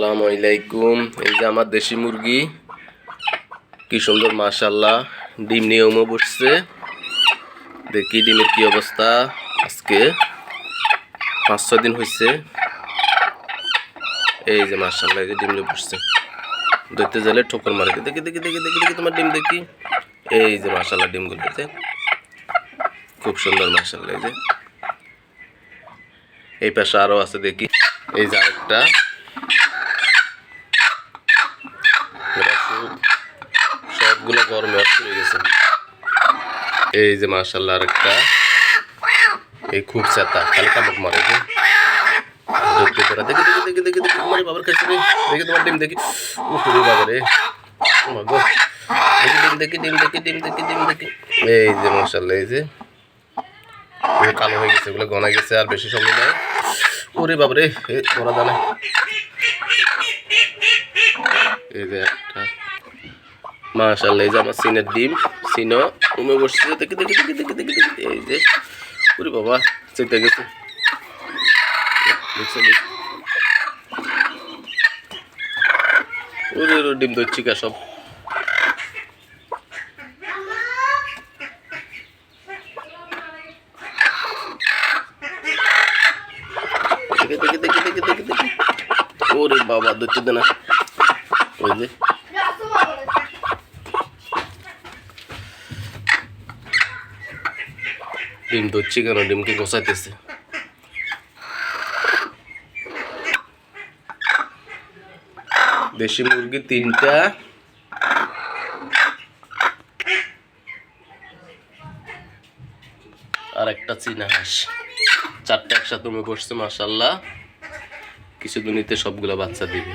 আসসালামু আলাইকুম। এই যে আমার দেশি মুরগি, কি সুন্দর মাশাল্লাহ ডিম নিয়মও বসছে। দেখি ডিমের কি অবস্থা। আজকে পাঁচ, ছয় দিন হয়েছে এই যে মাশাল্লাহ ডিম নিয়ে বসছে। ধরতে গেলে ঠোকর মারে। দেখি দেখি দেখি দেখি দেখি তোমার ডিম দেখি। এই যে মাশাল্লাহ ডিমগুলোতে খুব সুন্দর মাশাল্লাহ এই যে। এই পাশে আরও আছে, দেখি। এই যে আরেকটা এরা সব- সবগুলো গরমে হয়ে গেছে। এই যে মার্শাল্লাহ আরেকটা। এই খুব চেতা খালি কামড় মারে যে। বাবার কাছে রে। তোমার ডিম, দেখি। বাবা রে। দেখি দেখি দেখি, ডিম দেখি ডিম দেখি ডিম, দেখি। এই যে মার্শাল্লাহ এই যে। কালো হয়ে গেছে, এগুলো গনা গেছে, আর বেশি সময় নাই। ওরে বাবা রে, এ ওরা জানে এই যে একটা মাশাআল্লাহ এই যে আমার সিনের ডিম সিনো উমে বসছে দেখি দেখি দেখি দেখি দেখি দেখি এই যে ওরে বাবা চেতে গেছে ওরে ডিম ধরছি কা সব দেখি দেখি দেখি দেখি ওরে বাবা ধরতে দে ওই যে ডিম ধরছি কেন? ডিমকে গোসাইতেছে দেশি মুরগি তিনটা। আর একটা চীনা হাঁস। চারটা একসাথে বসছে মাসাল্লাহ কিছুদিনিতে সবগুলো বাচ্চা দিবে।